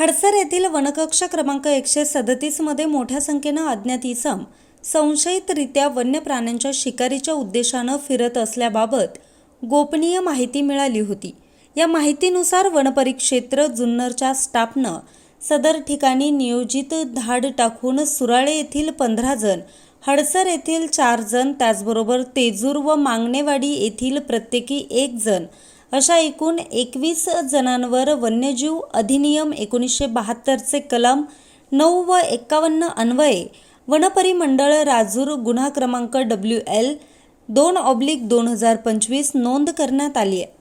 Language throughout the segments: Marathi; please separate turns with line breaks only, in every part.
हडसर येथील वनकक्ष क्रमांक एकशे सदतीसमध्ये मोठ्या संख्येनं अज्ञात इसम संशयितरित्या वन्य प्राण्यांच्या शिकारीच्या उद्देशानं फिरत असल्याबाबत गोपनीय माहिती मिळाली होती. या माहितीनुसार वनपरिक्षेत्र जुन्नरच्या स्टाफनं सदर ठिकाणी नियोजित धाड टाकून सुराळे येथील पंधरा जण हडसर येथील चार जण त्याचबरोबर तेजूर व मांगणेवाडी येथील प्रत्येकी एक जण अशा एकूण एकवीस जणांवर वन्यजीव अधिनियम एकोणीसशे बहात्तरचे कलम नऊ व एक्कावन्न अन्वये वनपरिमंडळ राजूर गुन्हा क्रमांक डब्ल्यू एल दोन ऑब्लिक दोन हजार पंचवीस नोंद करण्यात आली आहे.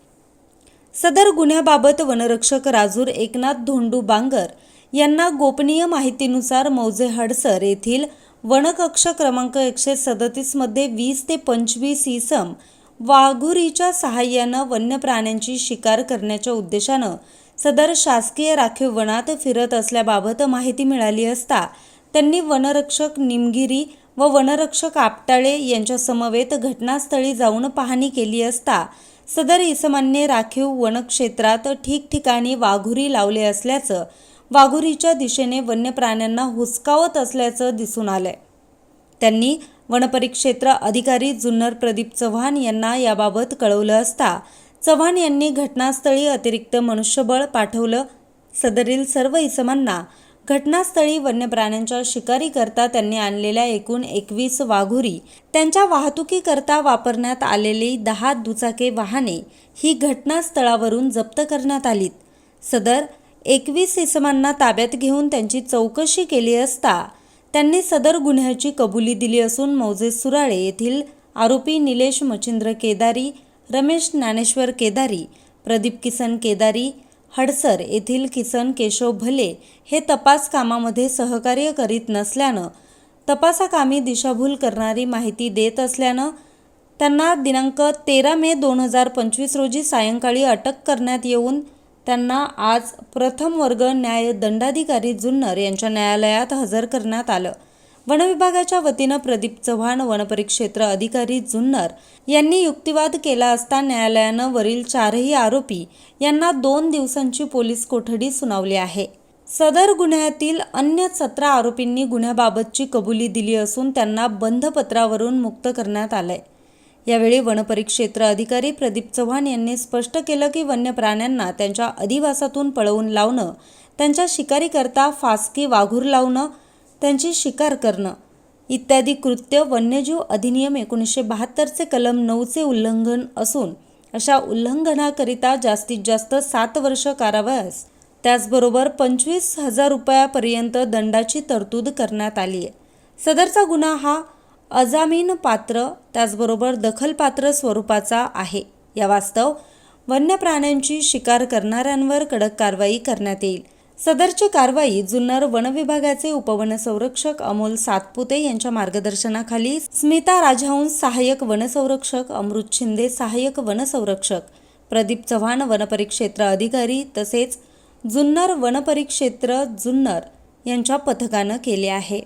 सदर गुन्ह्याबाबत वनरक्षक राजूर एकनाथ धोंडू बांगर यांना गोपनीय माहितीनुसार मौजे हडसर येथील वनकक्ष क्रमांक एकशे सदतीसमध्ये वीस ते पंचवीस इसम वाघुरीच्या सहाय्यानं वन्य प्राण्यांची शिकार करण्याच्या उद्देशानं सदर शासकीय राखीव वनात फिरत असल्याबाबत माहिती मिळाली असता त्यांनी वनरक्षक निमगिरी व वनरक्षक आपटाळे यांच्या समवेत घटनास्थळी जाऊन पाहणी केली असता सदर इसमांनी राखीव वनक्षेत्रात ठिकठिकाणी वाघुरी लावले असल्याचं वाघुरीच्या दिशेने वन्य प्राण्यांना हुसकावत असल्याचं दिसून आलंय. त्यांनी वनपरिक्षेत्र अधिकारी जुन्नर प्रदीप चव्हाण यांना याबाबत कळवलं असता चव्हाण यांनी घटनास्थळी अतिरिक्त मनुष्यबळ पाठवलं. सदरील सर्व इसमांना घटनास्थळी वन्य प्राण्यांच्या शिकारीकरता त्यांनी आणलेल्या एकूण एकवीस वाघुरी त्यांच्या वाहतुकीकरता वापरण्यात आलेली दहा दुचाके वाहने ही घटनास्थळावरून जप्त करण्यात आलीत. सदर एकवीस इसमांना ताब्यात घेऊन त्यांची चौकशी केली असता त्यांनी सदर गुन्ह्याची कबुली दिली असून मौजे सुराळे येथील आरोपी निलेश मच्छिंद्र केदारी रमेश ज्ञानेश्वर केदारी प्रदीप किसन केदारी हडसर येथील किसन केशव भले हे तपास कामामध्ये सहकार्य करीत नसल्यानं तपासाकामी दिशाभूल करणारी माहिती देत असल्यानं त्यांना दिनांक तेरा मे दोन हजार पंचवीस रोजी सायंकाळी अटक करण्यात येऊन त्यांना आज प्रथम वर्ग न्याय दंडाधिकारी जुन्नर यांच्या न्यायालयात हजर करण्यात आलं. वनविभागाच्या वतीनं प्रदीप चव्हाण वनपरिक्षेत्र अधिकारी जुन्नर यांनी युक्तिवाद केला असता न्यायालयानं वरील चारही आरोपी यांना दोन दिवसांची पोलीस कोठडी सुनावली आहे. सदर गुन्ह्यातील अन्य सतरा आरोपींनी गुन्ह्याबाबतची कबुली दिली असून त्यांना बंधपत्रावरून मुक्त करण्यात आलंय. यावेळी वनपरिक्षेत्र अधिकारी प्रदीप चव्हाण यांनी स्पष्ट केलं की वन्य प्राण्यांना त्यांच्या अधिवासातून पळवून लावणं त्यांच्या शिकारीकरता फासकी वाघूर लावणं त्यांची शिकार करणं इत्यादी कृत्य वन्यजीव अधिनियम एकोणीसशे बहात्तरचे कलम नऊचे उल्लंघन असून अशा उल्लंघनाकरिता जास्तीत जास्त सात वर्ष कारावास त्याचबरोबर पंचवीस हजार रुपयापर्यंत दंडाची तरतूद करण्यात आली आहे सदरचा गुन्हा हा अजामीन पात्र त्याचबरोबर दखलपात्र स्वरूपाचा आहे. या वास्तव वन्य प्राण्यांची शिकार करणाऱ्यांवर कडक कारवाई करण्यात येईल. सदरची कारवाई जुन्नर वनविभागाचे उपवनसंरक्षक अमोल सातपुते यांच्या मार्गदर्शनाखाली स्मिता राजहंस सहाय्यक वनसंरक्षक अमृत शिंदे सहाय्यक वनसंरक्षक प्रदीप चव्हाण वनपरिक्षेत्र अधिकारी तसेच जुन्नर वनपरिक्षेत्र जुन्नर यांच्या पथकानं केले आहे.